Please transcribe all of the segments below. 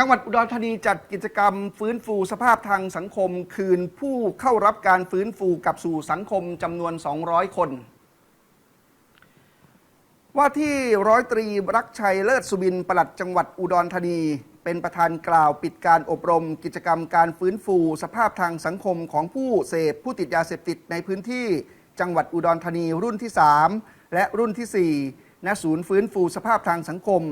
จังหวัดอุดรธานีจัดกิจกรรมฟื้นฟูสภาพทางสังคม คืนผู้เข้ารับการฟื้นฟูกลับสู่สังคมจำนวน 200 คน ว่าที่ร้อยตรีรักชัยเลิศสุบินปลัดจังหวัดอุดรธานี เป็นประธานกล่าวปิดการอบรม กิจกรรมการฟื้นฟูสภาพทางสังคมของผู้เสพผู้ติดยาเสพติดในพื้นที่จังหวัดอุดรธานีรุ่นที่ 3 และรุ่นที่ 4ณศูนย์ฟื้นฟูสภาพทางสังคม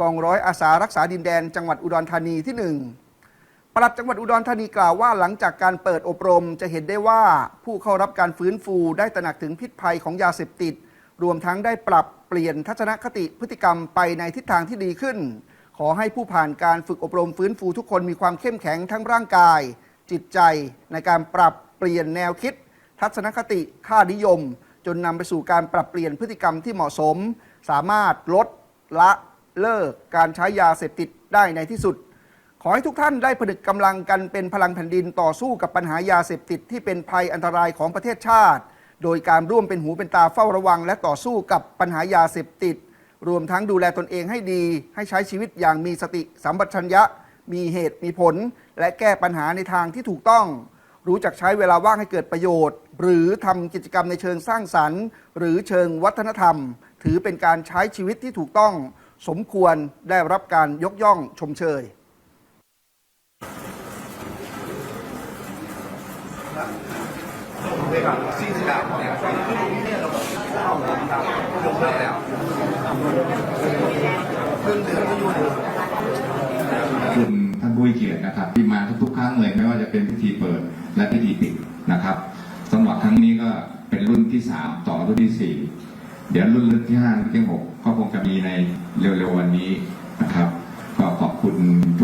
กองร้อยอาสารักษาดินแดนจังหวัดอุดรธานีที่ 1ปลัดจังหวัดอุดรธานีกล่าวว่า หลังจากการเปิดอบรมจะเห็นได้ว่าผู้เข้ารับการฟื้นฟูได้ตระหนักถึงพิษภัยของยาเสพติด รวมทั้งได้ปรับเปลี่ยนทัศนคติพฤติกรรมไปในทิศทางที่ดีขึ้น ขอให้ผู้ผ่านการฝึกอบรมฟื้นฟูทุกคนมีความเข้มแข็งทั้งร่างกาย จิตใจ ในการปรับเปลี่ยนแนวคิด ทัศนคติค่านิยม จนนำไปสู่การปรับเปลี่ยนพฤติกรรมที่เหมาะสม สามารถลดละ เลิกการใช้ยาเสพติดได้ในที่สุด ขอให้ทุกท่านได้ผนึกกำลังกันเป็นพลังแผ่นดินต่อสู้กับปัญหายาเสพติดที่เป็นภัยอันตรายของประเทศชาติ โดยการร่วมเป็นหูเป็นตาเฝ้าระวัง และต่อสู้กับปัญหายาเสพติด รวมทั้งดูแลตนเองให้ดี ให้ใช้ชีวิตอย่างมีสติสัมปชัญญะ มีเหตุมีผล และแก้ปัญหาในทางที่ถูกต้องรู้จักใช้เวลาว่างให้เกิดประโยชน์ หรือทำกิจกรรมในเชิงสร้างสรรค์ หรือเชิงวัฒนธรรม ถือเป็นการใช้ชีวิตที่ถูกต้อง สมควรได้รับการยกย่องชมเชยคุณท่านผู้มีเกียรตินะครับ ที่มาทุกๆครั้งเลยไม่ว่าจะเป็นพิธีเปิดและพิธีปิดนะครับสำหรับครั้งนี้ก็เป็นรุ่นที่สามต่อรุ่นที่สี่ เดี๋ยวรุ่นที่ห้ารุ่นที่หกก็คงจะมีในเร็วๆวันนี้นะครับ ก็ขอบคุณทุก